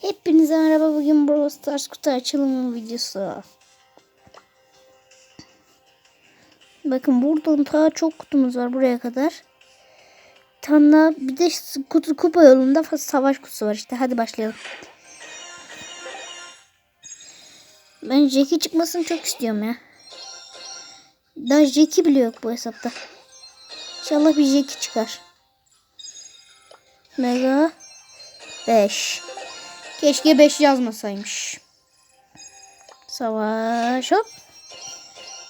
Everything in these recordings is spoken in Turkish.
Hepinize merhaba. Bugün Brawl Stars kutu açılımı videosu. Bakın buradan daha çok kutumuz var buraya kadar. Daha bir de kutu kupa yolunda savaş kutusu var işte. Hadi başlayalım. Ben Jackie çıkmasını çok istiyorum ya. Daha Jackie bile yok bu hesapta. İnşallah bir Jackie çıkar. Mega 5. Keşke 5 yazmasaymış. Savaş hop.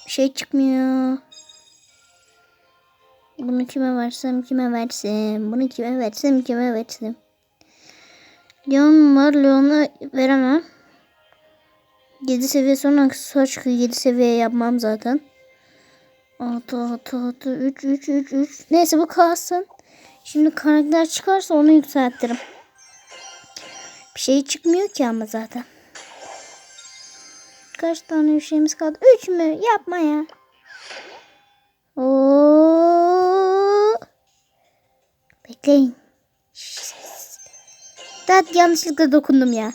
Şey çıkmıyor. Bunu kime versem kime versem. Bunu kime versem kime versem. Leon var. Leon'a veremem. 7 seviye sonra aksesuar çıkıyor. 7 seviye yapmam zaten. 6 6 6 3 3 3 3. Neyse bu kalsın. Şimdi karakter çıkarsa onu yükseltirim. Bir şey çıkmıyor ki ama zaten. Kaç tane bir şeyimiz kaldı? Üç mü? Yapma ya. Oo. Bekleyin. Tat yanlışlıkla dokundum ya.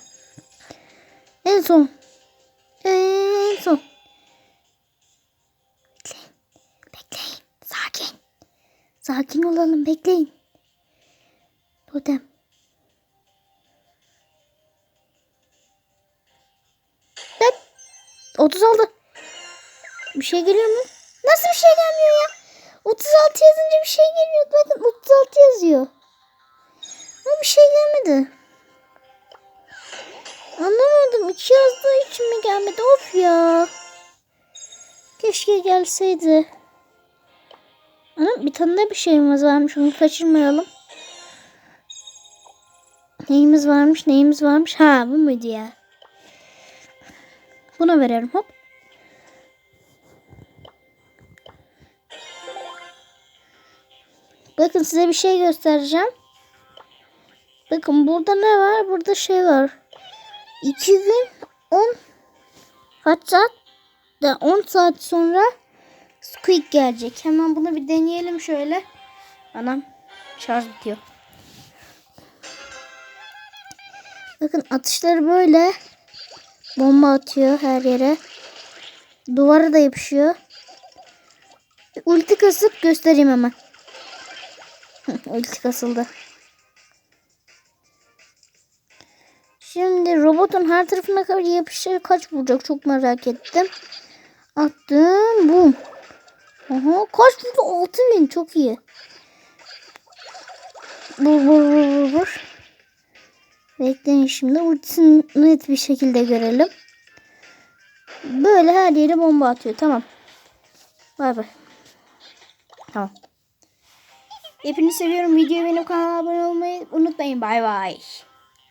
En son. En son. Bekleyin. Bekleyin. Sakin. Sakin olalım. Bekleyin. Totem. 30 oldu. Bir şey geliyor mu? Nasıl bir şey gelmiyor ya? 36 yazınca bir şey geliyor. Bakın 36 yazıyor. Ama bir şey gelmedi. Anlamadım. 2 yazdığı için mi gelmedi? Of ya. Keşke gelseydi. Ama bir tane de bir şeyimiz varmış. Onu kaçırmayalım. Neyimiz varmış? Neyimiz varmış? Ha bu muydu ya? Buna verelim hop. Bakın size bir şey göstereceğim. Bakın burada ne var? Burada şey var. 2 gün 10 kaç saat? Da 10 saat sonra Squeak gelecek. Hemen bunu bir deneyelim şöyle. Anam şarj bitiyor. Bakın atışları böyle. Bomba atıyor her yere. Duvara da yapışıyor. Ulti kasıp göstereyim hemen. Ulti kasıldı. Şimdi robotun her tarafına kadar yapışır kaç vuracak çok merak ettim. Attım. Bum. Aha, kaç vurdu? 6000 çok iyi. Vur vur vur vur. Bekleyin şimdi ultisini net bir şekilde görelim. Böyle her yere bomba atıyor. Tamam. Bay bay. Tamam. Hepinizi seviyorum. Videoyu benim kanalıma abone olmayı unutmayın. Bay bay.